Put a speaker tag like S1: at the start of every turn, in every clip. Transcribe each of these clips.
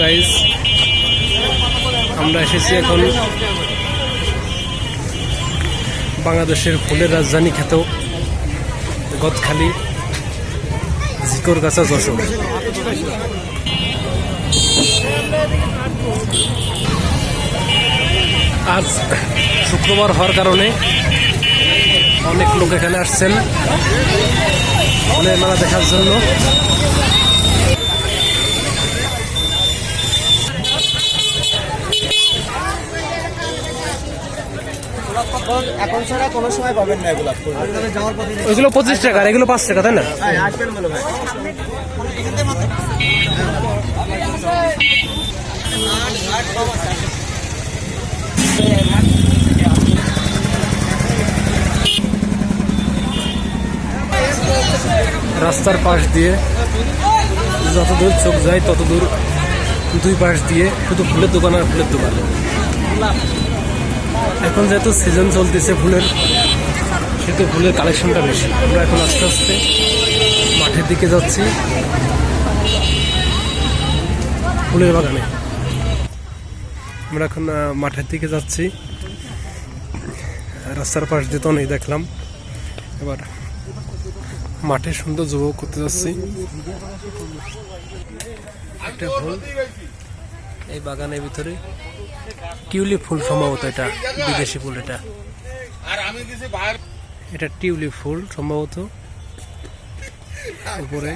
S1: Guys আমরা এসেছি এখন বাংলাদেশের ফুলের রাজধানী খ্যাত গদখালি জিকর গাছা যশোর। আজ শুক্রবার হওয়ার কারণে অনেক লোক এখানে আসছেন ফুলের মেলা দেখার জন্য।
S2: এখন ছাড়া কোনো সময় পাবেন না এগুলো।
S1: ওইগুলো পঁচিশ টাকা এগুলো পাঁচ টাকা তাই না?
S2: আসবেন বলো ভাই।
S1: রাস্তার পাশ দিয়ে যত দূর চোখ যায় তত দূর দুই পাশ দিয়ে শুধু ফুলের দোকান আর ফুলের দোকান। এখন যেহেতু সিজন চলতেছে ফুলের, সেহেতু ফুলের কালেকশনটা বেশি। আমরা এখন আস্তে আস্তে মাঠের দিকে যাচ্ছি। ফুলের বাগানে। আমরা এখন মাঠের দিকে যাচ্ছি। রাস্তার পাশ দিয়ে তো অনেক দেখলাম। এবার মাঠে সুন্দর যুবক করতে যাচ্ছি। একটা ফুল এই বাগানের ভিতরে। টিউলিপ ফুল সম্ভবত এটা, বিদেশি ফুল এটা। এটা টিউলিপ ফুল সম্ভবত। উপরে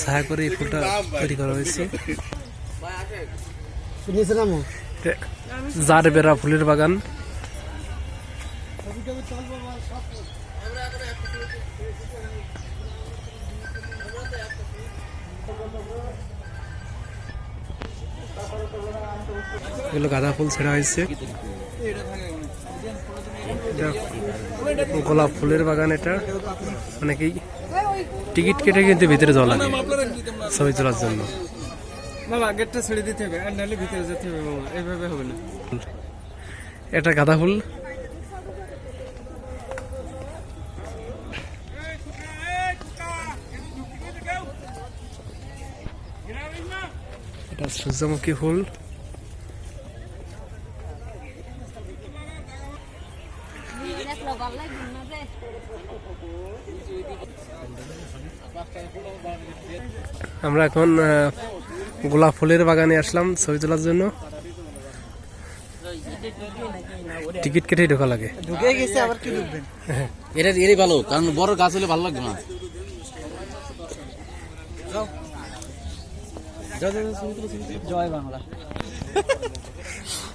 S1: ছায়া করে এই ফুলটা তৈরি করা হয়েছে। জার বেড়া ফুলের বাগান। এগুলো গাঁদা ফুল ছেড়া হয়েছে। এটা গোলাপ ফুলের বাগান এটা। অনেকেই টিকিট কেটে কিন্তু ভিতরে যাওয়া লাগে ছবি তোলার জন্য।
S3: ছেড়ে দিতে হবে আর নাহলে ভিতরে যেতে হবে এইভাবে হবে না।
S1: এটা গাঁদা ফুল। এটা সূর্যমুখী ফুল
S4: দেখল ভালো লাগবে না যে
S1: আমরা এখন আহ, গোলাপ ফুলের বাগানে আসলাম ছবি তোলার জন্য। টিকিট কেটেই ঢোকা লাগে।
S2: ঢুকে গেছে আবার কি ঢুকবেন?
S5: এটা এরই ভালো কারণ বড় গাছ হলে ভালো লাগবে না।
S2: জয় বাংলা।